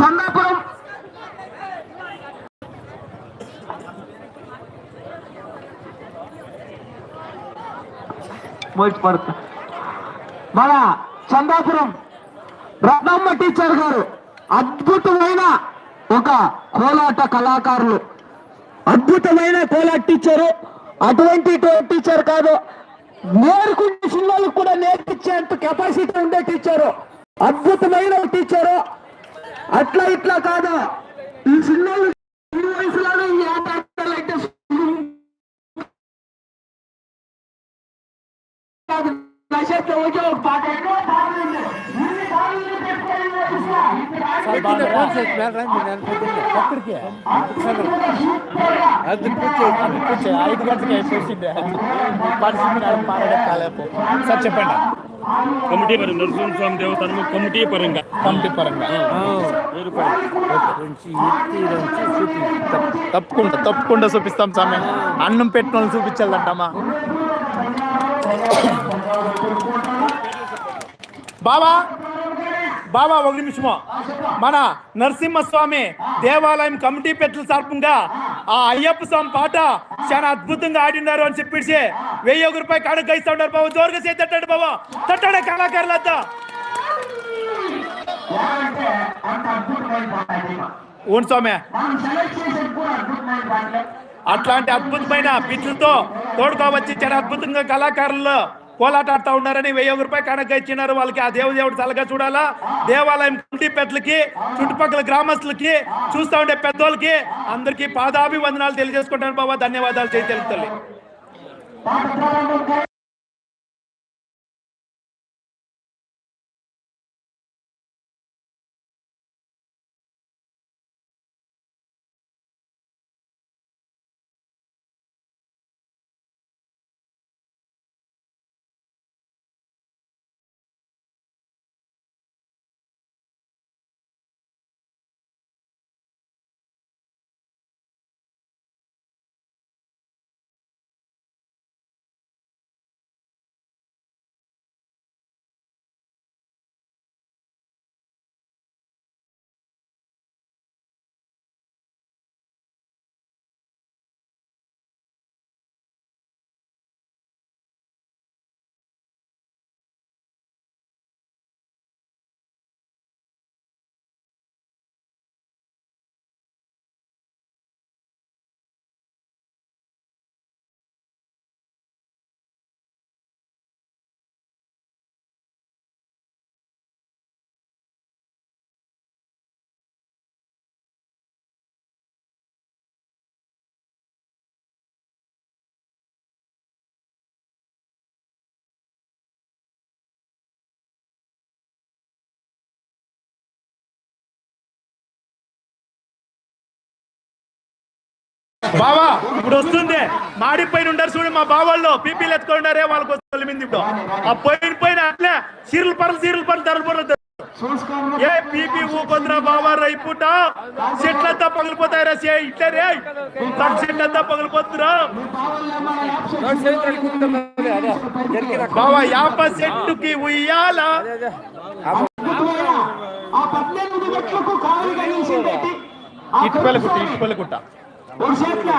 చందాపురం పడుతుంది మన చందాపురం రత్నమ్మ టీచర్ గారు అద్భుతమైన ఒక కోలాట కళాకారులు. అద్భుతమైన కోలాట టీచరు. అటువంటి టీచర్ కాదు. నేర్చుకునే సినిమాలకు కూడా నేర్పించేంత కెపాసిటీ ఉండే టీచరు. అద్భుతమైన టీచరు. అట్లా ఇట్లా కాదా ఈ చిన్నోళ్ళు ఈ వయసులోనే ఈ ఆట ఆడాలంటే కాదు. ఒక పాట అది కూర్చో కూర్చో ఐదు గంటలకి అయిపోయింది పరిస్థితి పాడలేకపో సార్ చెప్పండి కమిటీ పరంగా నరసింహస్వామి దేవతను కమిటీ పరంగా. కమిటీ పరంగా. తప్పకుండా తప్పకుండా చూపిస్తాం స్వామి. అన్నం పెట్టిన వాళ్ళు చూపించాలంటమ్మా. బావా బాబా ఒక నిమిషము. మన నరసింహస్వామి దేవాలయం కమిటీ పెద్దల తరపుగా ఆ అయ్యప్ప స్వామి పాట చాలా అద్భుతంగా ఆడినారు అని చెప్పేసి వెయ్యి ఒక రూపాయి కాడకు ఇస్తా ఉన్నారు బాబు. జోరుగా చేతి తట్టాడు బాబా. తట్టాడే కళాకారులంతా ఏమంటే అంత అద్భుతమైన పాట ఇది. ఓన్ స్వామి. మనం సెలెక్ట్ చేసేది కూడా అద్భుతమైన పాటలే. అట్లాంటి అద్భుతమైన పిచ్చులతో తోడుకోవచ్చి చాలా అద్భుతంగా కళాకారులు కోలాటాడుతూ ఉన్నారని వెయ్యి రూపాయలు కనుక ఇచ్చినారు. వాళ్ళకి ఆ దేవదేవుడు తలగా చూడాలా? దేవాలయం కుంటి పెద్దలకి చుట్టుపక్కల గ్రామస్తులకి చూస్తూ ఉండే పెద్దోళ్ళకి అందరికీ పాదాభివందనాలు తెలియజేసుకుంటాను బాబా. ధన్యవాదాలు. చేయి తెలుగు బావా. ఇప్పుడు వస్తుంది. మాడి పైన ఉంటారు చూడు మా బావాళ్ళు. పీపీలు ఎత్తుకుంటారే వాళ్ళకి వస్తుంది మింది ఇప్పుడు. ఆ పోయిన పోయిన అట్లే. సీరియల్ పర్లు సీరియల్ పర్లు ధరలు చూసుకోండి ఏ పీపీ ఊకొందిరా బావా రైపుట చెట్లంతా పగిలిపోతాయిరా సే ఇట్లా రే. చెట్లంతా పగిలిపోతురా బావా యాప చెట్టుకి ఉయ్యాల. ఇటుపల్ల గుట్ట ఇటుపల్ల గుట్ట. ఒక చేట్ల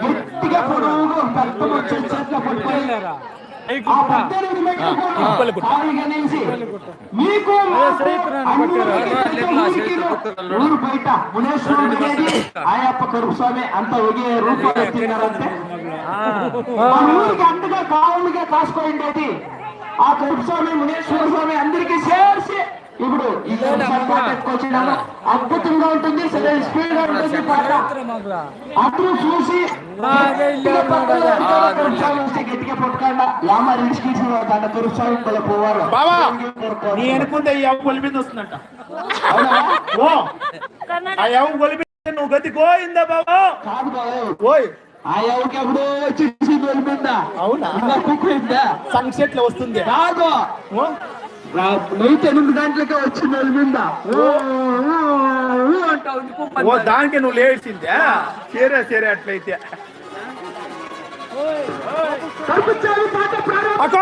గట్టిగా పొడవుగా పెద్ద వచ్చే మీకు అన్నూరికి ఊరికి ఊరు బయట మునేశ్వరుడు అనేది ఆయప్ప కరుపు స్వామి అంత ఒకే రూపాయలు ఎత్తినారంటే ఊరికి అంతగా కావులుగా కాసుకోండేది ఆ కరుపు స్వామి మునేశ్వర స్వామి అందరికీ చేర్చి ఇప్పుడు ఈ అద్భుతంగా ఉంటుంది సరే స్పీడ్గా ఉంటుంది పాట. అందరూ చూసి గట్టిగా పట్టుకోండి. లామ నీ అనుకుంటే ఈ అవ్వ వస్తుందంట. ఓ ఆ అవ్వ మీద నువ్వు గతి కాదు బాబు ఓయ్. ఆ ఎవరికి ఎప్పుడో చిచ్చి వెళ్ళిపోయిందా అవునా? ఇంకా కుక్కిందా సన్సెట్లో వస్తుంది. కాదు. ఓ, నైట్ ఎనిమిది గంటలకే వచ్చింది కుక్క. ఓ దానికి. నువ్వు లేచిందే? సరే సరే అట్లయితే. కనిపించాలి పాట ప్రారంభం. అక్కో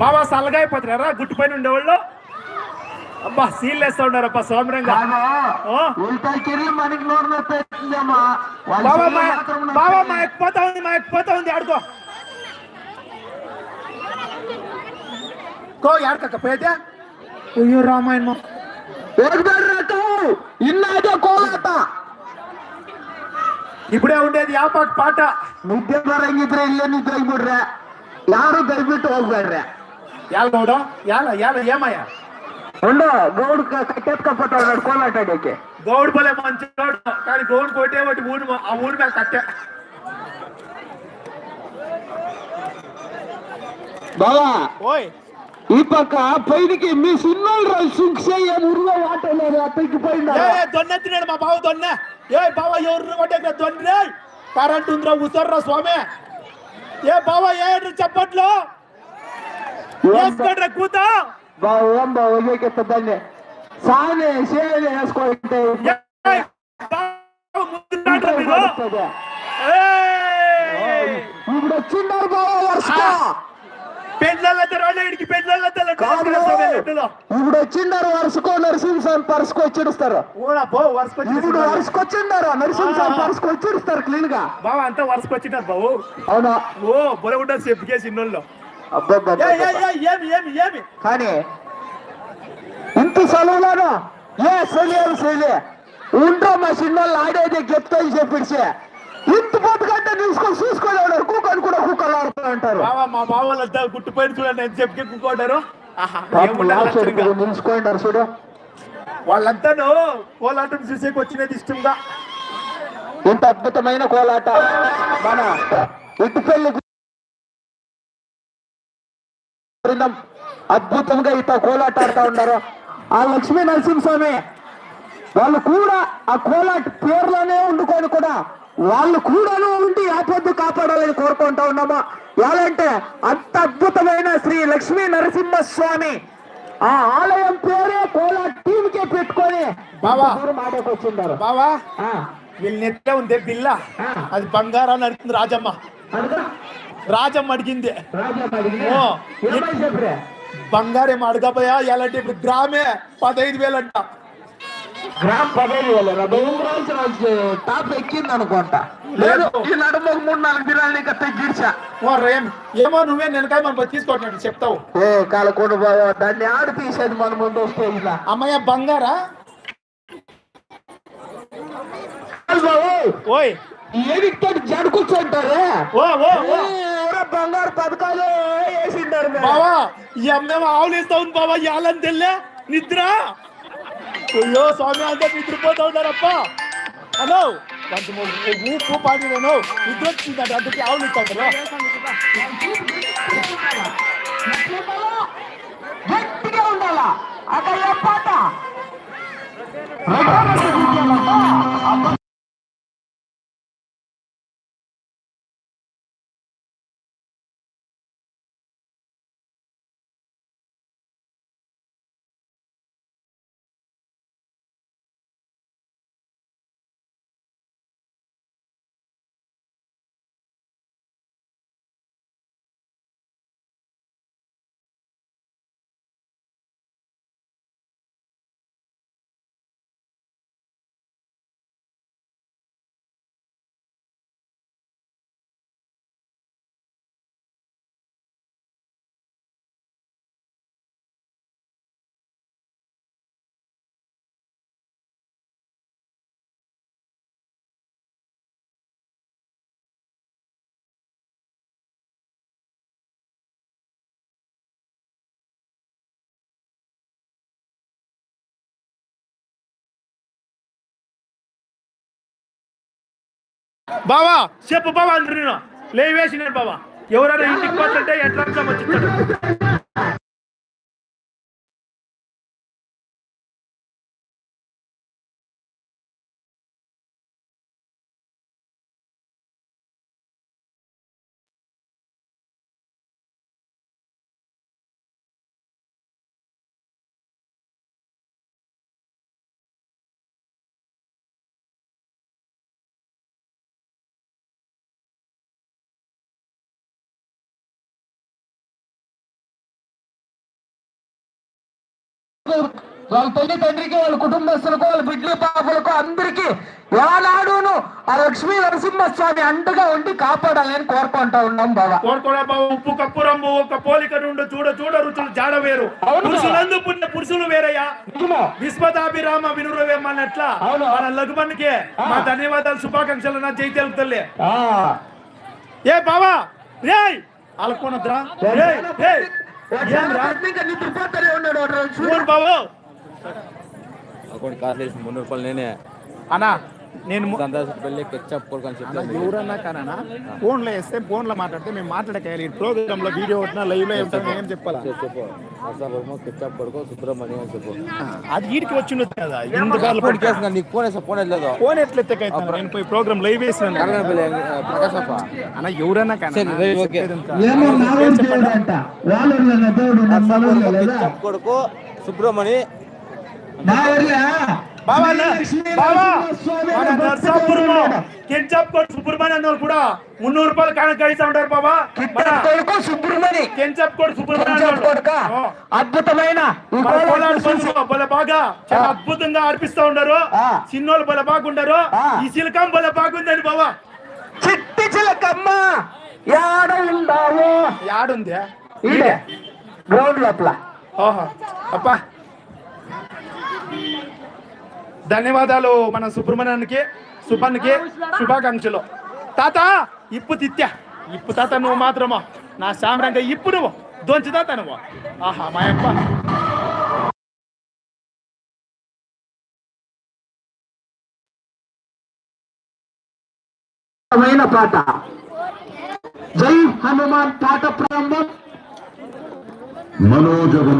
బాబా సల్లగా అయిపోతున్నారా గుట్టు పైన ఉండేవాళ్ళు అబ్బా సీల్ వేస్తా ఉన్నారప్ప సౌమ్యంగా ఓ. ఉల్టా కిర్లు మనకి నోరు నొప్పేస్తుందమ్మా వాళ్ళ బాబా చెల్లెలు మా మాత్రం బాబా నొప్పేస్తుంది. మా ఎక్కిపోతా ఉంది మా ఎక్కిపోతా ఉంది ఆడుకో కో యాడకక్క పోయితే అయ్యో రామాయణం ಹೋಗ್ಬೇಡ್ರಟ್ಟು ಇನ್ನಾದೆ ಕೋಲಾಟ ఇప్పుడే ఉండేది యా పాట పాట ನಿದ್ದೆ ಬರಂಗಿದ್ರೆ ಇಲ್ಲೇ ನಿದ್ರೆ ಬಿಡ್ರೆ ಯಾರು ದಯವಿಟ್ಟು ಹೋಗ್ಬೇಡ್ರೆ యాల గౌడ యాల యాల ఏమయ్యా? ఉండు గౌడ్ కట్టెత్కపోతాడు కోలాట ఆడేకి గౌడు బలే మంచివాడు కానీ గౌడు కొట్టే ఒకటి ఊడు ఆ ఊడి మీద కట్టే. బావా ఓయ్. ఈ పక్క పైనకి మీ సిన్నోళ్ళు రా సుంక్సే ఏం ఉరువ వాటలేదు అత్తకి పోయిందా? ఏ దొన్నెత్తినాడు మా బావ దొన్న. ఏ బావ ఎవరు కొట్టే దొన్నే? కరెంట్ ఉందిరా ఉసర్రా స్వామి. ఏ బావ ఏ చెప్పట్లో? వేసుకోడ్రా కూత. బావ బావ ఒకేకెత్తదాన్ని సానే సేనే ఏయ్! ఇప్పుడు వచ్చిండారు బావ వర్షం ఇప్పుడు వచ్చిండారు వరుసకో నరసింహస్వామి పరుసుకు వచ్చిడుస్తారు. ఇప్పుడు వరుసకొచ్చిండారు? నరసింహస్వామి పరుసుకు వచ్చిడుస్తారు క్లీన్గా బావ అంతా వరుసకొచ్చినారు బావు అవునా? ఓ బొల ఉంటారు చెప్పికేసి ఇన్నోళ్ళు. కానీ ఇంత సెలవులోను ఏ సెలియలు సెలి ఉండ్రో మా చిన్నోళ్ళు ఆడేది గెప్తని చెప్పిడిచి ఇంత పొద్దుకంటే చూసుకొని చూసుకోలేడు కూకొని కూడా కుక్కలు ఆడుతూ ఉంటారు. మా వాళ్ళంతా గుట్టుపోయిన చూడండి ఎంత చెప్పి కుక్కుంటారు చూడు. వాళ్ళంతాను కోలాటం చూసేకి వచ్చినది ఇష్టంగా. ఇంత అద్భుతమైన కోలాట. మన ఇటుపెల్లి బృందం అద్భుతంగా ఇత కోలాట ఆడుతా ఉన్నారు ఆ లక్ష్మీ నరసింహస్వామి వాళ్ళు కూడా ఆ కోలాట పేర్లోనే ఉండుకొని కూడా వాళ్ళు కూడాను ఉండి ఆపొద్దు కాపాడాలని కోరుకుంటా ఉన్నామా? ఎలాంటే అంత అద్భుతమైన శ్రీ లక్ష్మీ నరసింహస్వామి ఆ ఆలయం పేరే కోలాట టీమ్ కే పెట్టుకొని బావా. వచ్చిండారు. బావా. వీళ్ళ నెత్తే ఉంది బిల్ల. అది బంగారాన్ని అడుగుతుంది రాజమ్మ. రాజా చెప్పరే? బంగారం అడగపోయా ఎలాంటి ఇప్పుడు గ్రామే పదహైదు వేలంట గ్రామ్ పదహైదు వేల టాప్ ఎక్కింది అనుకుంటా. లేదు. ఈ నడుము ఒక మూడు నాలుగు దినాలు ఓ రేం ఏమో నువ్వే వెనకాల మనం తీసుకుంటున్నాడు చెప్తావు. ఏ కాలకుండా బావా దాన్ని ఆడ తీసేది మన ముందు వస్తే ఇలా. అమ్మయ్య బంగారా? బాబు ఓయ్. ఏదితో జడ కూర్చుంటారే? ఓ ఓ బంగారు పథకాలు వేసిండారు. బావా ఈ అమ్మేమో ఆవులు ఇస్తా ఉంది బావా ఇవ్వాలని తెల్లే నిద్ర. అయ్యో స్వామి అంతా నిద్రపోతా ఉన్నారప్ప హలో. ఊపు పాటి నేను. నిద్ర వచ్చిందంట అందుకే ఆవులు ఇస్తా ఉంటారు. గట్టిగా ఉండాలా? అక్కడ పాట? బావా! చెప్పు బావా అందరు నేను లేవేసినాడు బావా. ఎవరైనా ఇంటికి పోతుంటే ఎట్లా వచ్చిస్తాడు? వాళ్ళు వాళ్ళ తల్లి తండ్రికి వాళ్ళ కుటుంబస్తులకు వాళ్ళ బిడ్డలు పాపలకు అందరికీ ఏనాడును ఆ లక్ష్మీ నరసింహస్వామి అండగా ఉండి కాపాడాలని కోరుకుంటా ఉన్నాం బాబా. కోరుకోడా బాబు ఉప్పు కప్పు రంబు ఒక పోలిక నుండి చూడ చూడ రుచులు జాడ వేరు. పురుషులందు పుణ్య పురుషులు వేరయ్యా? విశ్వదాభిరామ వినురవేమన్నట్లా. మన లఘుమన్నికి మా ధన్యవాదాలు శుభాకాంక్షలు నా జై తెలుగుతల్లి ఆ, ఏ బావా అలకోనద్రా రా నిద్రపోతానే ఉన్నాడు బాబు కార్లు వేసి మున్నూరు రూపాయలు నేనే. అన్నా నేను ఎవరన్నా కానా ఫోన్లో వేస్తే ఫోన్లో మాట్లాడితే మేము మాట్లాడకేయాలి ప్రోగ్రామ్లో వీడియో ఉంటున్నా లైవ్లో ఉంటాం ఏం చెప్పాలా? చెప్పు నర్సాపురము కెచ్చప్ కొడుకు సుబ్రహ్మణ్యం అని చెప్పు. అది వీడికి వచ్చి ఉండదు కదా ఇంత కార్లు ఫోన్ కేసు నీకు ఫోన్ వేసా ఫోన్ లేదు ఫోన్ ఎట్లెత్తకైతే నేను పోయి ప్రోగ్రామ్ లైవ్ వేసినాను. అన్న ఎవరన్నా సరే, కానీ కొడుకు సుబ్రహ్మణి బావా స్వామి మన కెంచప్ కోట్ సుబ్రహ్మణ్యం కూడా మున్నూరు రూపాయలు కానుక ఇస్తా ఉంటారు బాబా కొడుకు సుబ్రహ్మణి కెంచప్ కోట్ సుబ్రహ్మణ్యం కొడుక. అన్నోళ్ళు. అద్భుతమైన భలే బాగా చాలా అద్భుతంగా ఆడిపిస్తా ఉన్నారు. చిన్నోళ్ళు భలే బాగుండారు. ఈ శిల్కం భలే బాగుందని బావా. చిట్టి చిలకమ్మ యాడ ఉండావు? యాడుంది? గ్రౌండ్ లోపల. ఓహో. అప్పా ధన్యవాదాలు మన సుబ్రహ్మణ్యానికి సుబ్బన్కి శుభాకాంక్షలు. తాత ఇప్పు తిత్యా. ఇప్పు తాత నువ్వు మాత్రమా? నా సామరంగా ఇప్పు నువ్వు. దొంచి తాత నువ్వు. ఆహా మా అప్ప. మైన పాట. జై హనుమాన్ పాట ప్రారంభం. మనోజవం